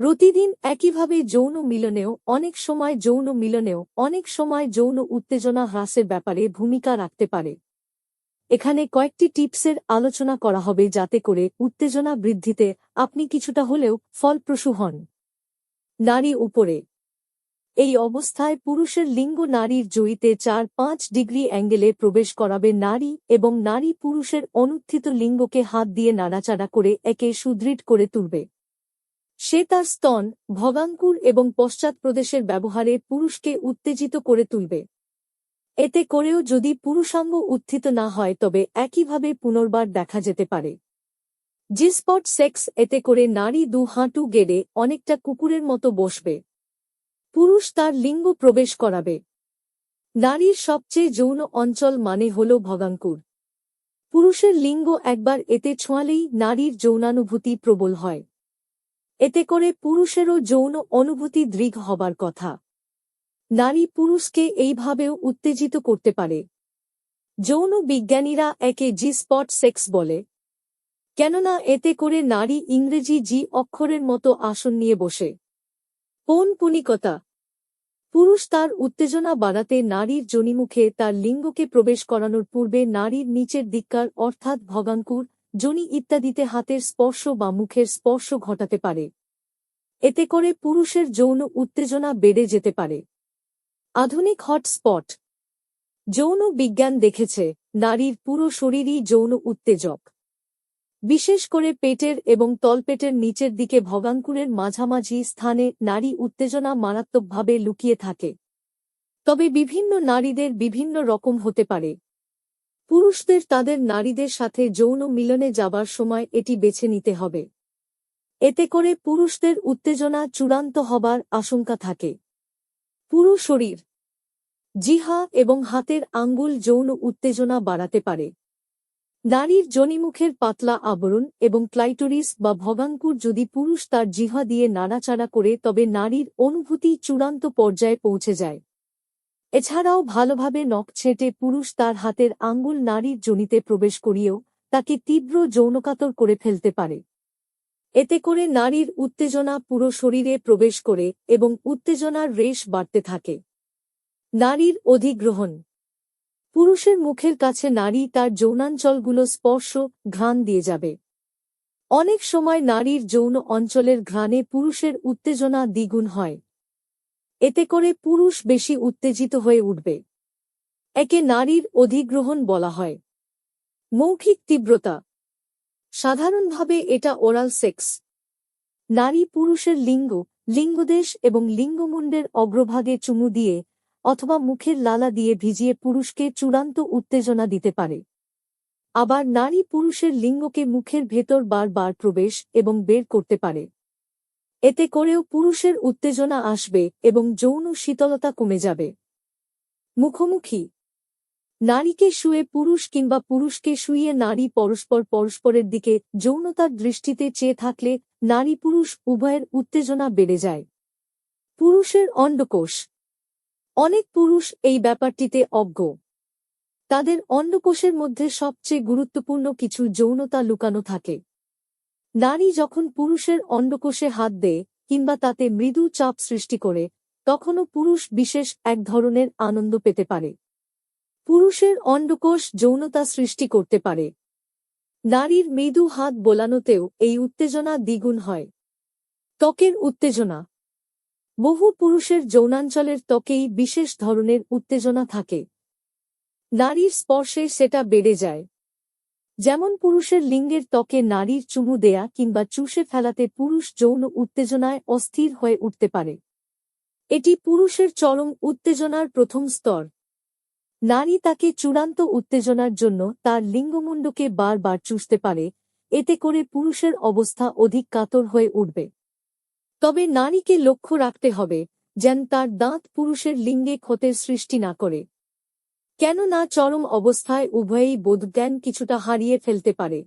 প্রতিদিন একইভাবে যৌন মিলনেও, অনেক সময় যৌন মিলনেও, অনেক সময় যৌন উত্তেজনা হ্রাসের ব্যাপারে ভূমিকা রাখতে পারে। এখানে কয়েকটি টিপসের আলোচনা করা হবে যাতে করে উত্তেজনা বৃদ্ধিতে আপনি কিছুটা হলেও ফলপ্রসূ হন। নারী উপরে। এই অবস্থায় পুরুষের লিঙ্গ নারীর জয়ীতে চার পাঁচ ডিগ্রি অ্যাঙ্গেলে প্রবেশ করাবে নারী এবং নারী পুরুষের অনুত্থিত লিঙ্গকে হাত দিয়ে নাড়াচাড়া করে একে সুদৃঢ় করে তুলবে। সে তার স্তন, ভগাঙ্কুর এবং পশ্চাৎ প্রদেশের ব্যবহারে পুরুষকে উত্তেজিত করে তুলবে। এতে করেও যদি পুরুষাঙ্গ উত্থিত না হয় তবে একইভাবে পুনর্বার দেখা যেতে পারে। জি স্পট সেক্স, এতে করে নারী দু হাঁটু গেড়ে অনেকটা কুকুরের মতো বসবে। পুরুষ তার লিঙ্গ প্রবেশ করাবে। নারীর সবচেয়ে যৌন অঞ্চল মানে হল ভগাঙ্কুর। পুরুষের লিঙ্গ একবার এতে ছোঁয়ালেই নারীর যৌনানুভূতি প্রবল হয়। এতে করে পুরুষেরও যৌন অনুভূতি দৃঢ় হবার কথা। নারী পুরুষকে এইভাবেও উত্তেজিত করতে পারে। যৌন বিজ্ঞানীরা একে জি স্পট সেক্স বলে। কেননা এতে করে নারী ইংরেজি জি অক্ষরের মতো আসন নিয়ে বসে। পৌনপুনিকতা পুরুষ তার উত্তেজনা বাড়াতে নারীর জনিমুখে তার লিঙ্গকে প্রবেশ করানোর পূর্বে নারীর নিচের দিককার অর্থাৎ ভগাঙ্কুর জনি ইত্যাদিতে হাতের স্পর্শ বা মুখের স্পর্শ ঘটাতে পারে। এতে করে পুরুষের যৌন উত্তেজনা বেড়ে যেতে পারে। আধুনিক হটস্পট। যৌন বিজ্ঞান দেখেছে, নারীর পুরো শরীরই যৌন উত্তেজক। বিশেষ করে পেটের এবং তলপেটের নিচের দিকে ভগাঙ্কুরের মাঝামাঝি স্থানে নারী উত্তেজনা মারাত্মকভাবে লুকিয়ে থাকে। তবে বিভিন্ন নারীদের বিভিন্ন রকম হতে পারে। পুরুষদের তাদের নারীদের সাথে যৌন মিলনে যাবার সময় এটি বেছে নিতে হবে। এতে করে পুরুষদের উত্তেজনা চূড়ান্ত হবার আশঙ্কা থাকে। পুরো শরীর জিহা এবং হাতের আঙ্গুল যৌন উত্তেজনা বাড়াতে পারে। নারীর জনিমুখের পাতলা আবরণ এবং ক্লাইটোরিস বা ভগাঙ্কুর যদি পুরুষ তার জিহা দিয়ে নাড়াচাড়া করে তবে নারীর অনুভূতি চূড়ান্ত পর্যায়ে পৌঁছে যায়। এছাড়াও ভালোভাবে নখ ছেঁটে পুরুষ তার হাতের আঙ্গুল নারীর জনিতে প্রবেশ করিয়েও তাকে তীব্র যৌনকাতর করে ফেলতে পারে। এতে করে নারীর উত্তেজনা পুরো শরীরে প্রবেশ করে এবং উত্তেজনার রেশ বাড়তে থাকে। নারীর অধিগ্রহণ। পুরুষের মুখের কাছে নারী তার যৌনাঞ্চলগুলো স্পর্শ, ঘ্রাণ দিয়ে যাবে। অনেক সময় নারীর যৌন অঞ্চলের ঘ্রাণে পুরুষের উত্তেজনা দ্বিগুণ হয়। এতে করে পুরুষ বেশি উত্তেজিত হয়ে উঠবে। একে নারীর অধিগ্রহণ বলা হয়। মৌখিক তীব্রতা। সাধারণভাবে এটা ওরাল সেক্স। নারী পুরুষের লিঙ্গ, লিঙ্গদেশ এবং লিঙ্গমুণ্ডের অগ্রভাগে চুমু দিয়ে অথবা মুখের লালা দিয়ে ভিজিয়ে পুরুষকে চূড়ান্ত উত্তেজনা দিতে পারে। আবার নারী পুরুষের লিঙ্গকে মুখের ভেতর বারবার প্রবেশ এবং বের করতে পারে। এতে করেও পুরুষের উত্তেজনা আসবে এবং যৌন শীতলতা কমে যাবে। মুখোমুখি। নারীকে শুয়ে পুরুষ কিংবা পুরুষকে শুয়ে নারী পরস্পর পরস্পরের দিকে যৌনতার দৃষ্টিতে চেয়ে থাকলে নারী পুরুষ উভয়ের উত্তেজনা বেড়ে যায়। পুরুষের অন্ডকোষ। অনেক পুরুষ এই ব্যাপারটিতে অজ্ঞ। তাদের অন্ডকোষের মধ্যে সবচেয়ে গুরুত্বপূর্ণ কিছু যৌনতা লুকানো থাকে। নারী যখন পুরুষের অন্ডকোষে হাত দেয়, কিংবা তাতে মৃদু চাপ সৃষ্টি করে, তখনও পুরুষ বিশেষ এক ধরনের আনন্দ পেতে পারে। পুরুষের অন্ডকোষ যৌনতা সৃষ্টি করতে পারে। নারীর মৃদু হাত বোলানোতেও এই উত্তেজনা দ্বিগুণ হয়। ত্বকের উত্তেজনা। বহু পুরুষের যৌনাঞ্চলের ত্বকেই বিশেষ ধরনের উত্তেজনা থাকে। নারীর স্পর্শে সেটা বেড়ে যায়। যেমন পুরুষের লিঙ্গের ত্বকে নারীর চুমু দেয়া কিংবা চুষে ফেলাতে পুরুষ যৌন উত্তেজনায় অস্থির হয়ে উঠতে পারে। এটি পুরুষের চরম উত্তেজনার প্রথম স্তর। নারী তাকে চূড়ান্ত উত্তেজনার জন্য তার লিঙ্গমুণ্ডকে বারবার চুষতে পারে, এতে করে পুরুষের অবস্থা অধিক কাতর হয়ে উঠবে। তবে নারীকে লক্ষ্য রাখতে হবে যেন তার দাঁত পুরুষের লিঙ্গে ক্ষতের সৃষ্টি না করে। কেননা চরম অবস্থায় উভয়েই বোধজ্ঞান কিছুটা হারিয়ে ফেলতে পারে।